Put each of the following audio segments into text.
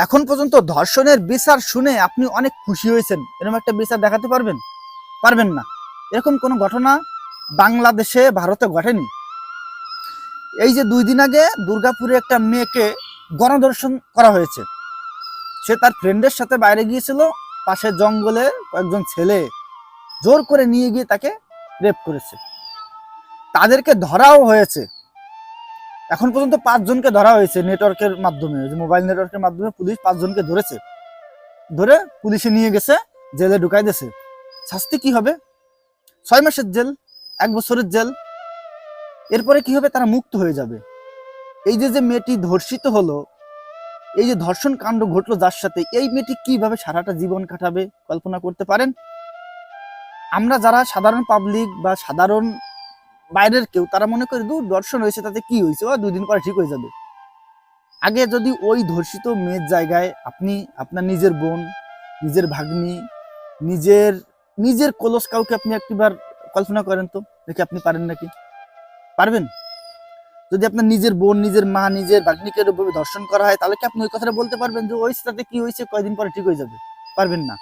এখন পর্যন্ত ধর্ষণের বিচার শুনে আপনি অনেক খুশি হয়েছেন। এরকম একটা বিচার দেখাতে পারবেন? পারবেন না। এরকম কোনো ঘটনা বাংলাদেশে, ভারতে ঘটেনি। এই যে দুই দিন আগে দুর্গাপুরে একটা মেয়েকে গণধর্ষণ করা হয়েছে। সে তার ফ্রেন্ডের সাথে বাইরে গিয়েছিল, পাশে জঙ্গলে কয়েকজন ছেলে জোর করে নিয়ে গিয়ে তাকে রেপ করেছে। তাদেরকে ধরাও হয়েছে। এখন পর্যন্ত পাঁচজনকে ধরা হয়েছে নেটওয়ার্কের মাধ্যমে মোবাইল নেটওয়ার্কের মাধ্যমে পুলিশ পাঁচজনকে ধরেছে। ধরে পুলিশে নিয়ে গেছে, জেলে ঢুকাই দিয়েছে। শাস্তি কি হবে? ছয় মাসের জেল, এক বছরের জেল। এরপরে কি হবে? তারা মুক্ত হয়ে যাবে। এই যে যে মেয়েটি ধর্ষিত হলো, এই যে ধর্ষণ কাণ্ড ঘটলো যার সাথে, এই মেয়েটি কীভাবে সারাটা জীবন কাটাবে? কল্পনা করতে পারেন? আমরা যারা সাধারণ পাবলিক বা সাধারণ বাইরের কেউ, তারা মনে করে, দূর, দর্শন হয়েছে, তাতে কি হয়েছে? ও, দুদিন পরে ঠিক হয়ে যাবে। আগে যদি ওই ধর্ষিত মেয়ের জায়গায় আপনি, আপনার নিজের বোন, নিজের ভাগ্নি, নিজের নিজের কলস কাউকে আপনি একটিবার কল্পনা করেন তো, দেখি আপনি পারেন নাকি? পারবেন? যদি আপনার নিজের বোন, নিজের মা, নিজের ভাগ্নিকে এরকমভাবে ধর্ষণ করা হয়, তাহলে কি আপনি ওই কথাটা বলতে পারবেন যে ওই তাতে কি হয়েছে? কয়দিন পরে ঠিক হয়ে যাবে? পারবেন না।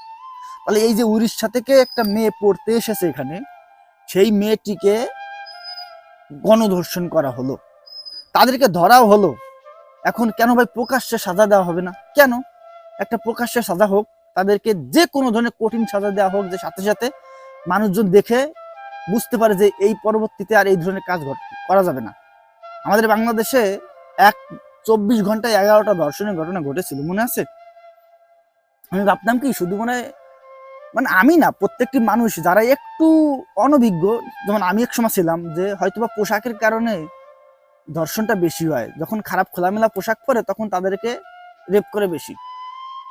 তাহলে এই যে উড়িষ্যা থেকে একটা মেয়ে পড়তে এসেছে এখানে, সেই মেয়েটিকে গণধর্ষণ করা হলো। তাদেরকে ধরাও হলো। এখন কেন ভাই প্রকাশ্যে সাজা দেওয়া হবে না? কেন? একটা প্রকাশ্যে সাজা হোক, তাদেরকে যে কোনো ধরনের কঠিন সাজা দেওয়া হোক, যে সাথে সাথে মানুষজন দেখে বুঝতে পারে যে এই পরবর্তীতে আর এই ধরনের কাজ করা যাবে না। আমাদের বাংলাদেশে এক চব্বিশ ঘন্টায় এগারোটা ধর্ষণের ঘটনা ঘটেছিল, মনে আছে? আমি ভাবতাম কি, শুধু মনে হয় মানে আমি না, প্রত্যেকটি মানুষ যারা একটু অনভিজ্ঞ, যেমন আমি এক সময় ছিলাম যে হয়তোবা পোশাকের কারণে ধর্ষণটা বেশি হয়। যখন খারাপ খোলামেলা পোশাক পরে তখন তাদেরকে রেপ করে বেশি।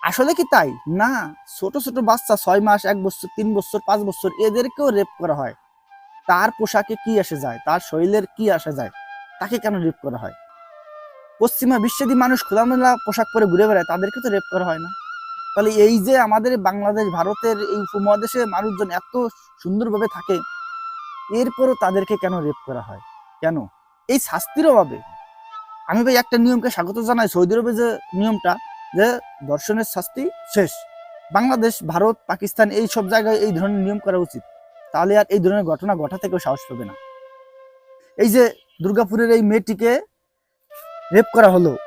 আসলে কি তাই? না, ছোট ছোট বাচ্চা ছয় মাস, এক বছর, তিন বছর, পাঁচ বছর এদেরকেও রেপ করা হয়। তার পোশাকে কি আসে যায়? তার শরীরের কি আসে যায়? তাকে কেন রেপ করা হয়? পশ্চিমা বিশ্বেদি মানুষ খোলামেলা পোশাক পরে ঘুরে বেড়ায়, তাদেরকে তো রেপ করা হয় না। তাহলে এই যে আমাদের বাংলাদেশ, ভারতের এই উপমহাদেশে মানুষজন এত সুন্দরভাবে থাকে, এরপরও তাদেরকে কেন রেপ করা হয়? কেন? এই শাস্তির অভাবে। আমি ভাই একটা নিয়মকে স্বাগত জানাই, সৌদি আরবে যে নিয়মটা, যে ধর্ষণের শাস্তি শেষ। বাংলাদেশ, ভারত, পাকিস্তান এই সব জায়গায় এই ধরনের নিয়ম করা উচিত। তাহলে আর এই ধরনের ঘটনা ঘটা থেকেও সাহস পাবে না। এই যে দুর্গাপুরের এই মেয়েটিকে রেপ করা হলো,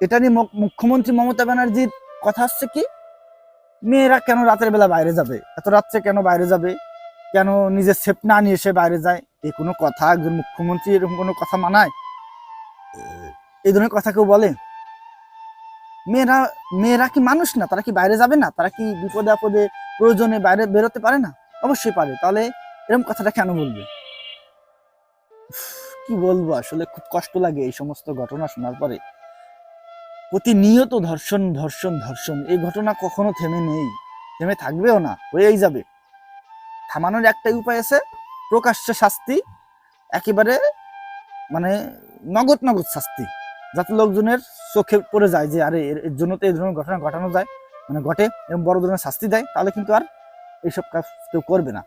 এটা নিয়ে মুখ- মুখ্যমন্ত্রী মমতা ব্যানার্জির কথা হচ্ছে কি? মেয়েরা কেন রাতের বেলা বাইরে যাবে? এত রাত্রে কেন বাইরে যাবে? কেন নিজের সেফ না নিয়ে এসে বাইরে যায়? এই কোনো কথা? একজন মুখ্যমন্ত্রী এরকম কোনো কথা মানায়? এই ধরনের কথা কেউ বলে? মেয়েরা মেয়েরা কি মানুষ না? তারা কি বাইরে যাবে না? তারা কি বিপদে আপদে প্রয়োজনে বাইরে বেরোতে পারে না? অবশ্যই পারে। তাহলে এরকম কথাটা কেন বলবে? কি বলব? আসলে খুব কষ্ট লাগে এই সমস্ত ঘটনা শোনার পরে। প্রতিনিয়ত ধর্ষণ ধর্ষণ ধর্ষণ। এই ঘটনা কখনো থেমে নেই। থেমে থাকবেও না, হয়েই যাবে। থামানোর একটাই উপায় আছে, প্রকাশ্য শাস্তি, একেবারে মানে নগদ নগদ শাস্তি। যাতে লোকজনের চোখে পড়ে যায় যে, আরে, এর জন্য তো এই ধরনের ঘটনা ঘটানো যায় মানে ঘটে, এবং বড় ধরনের শাস্তি দেয়, তাহলে কিন্তু আর এইসব কাজ কেউ করবে না।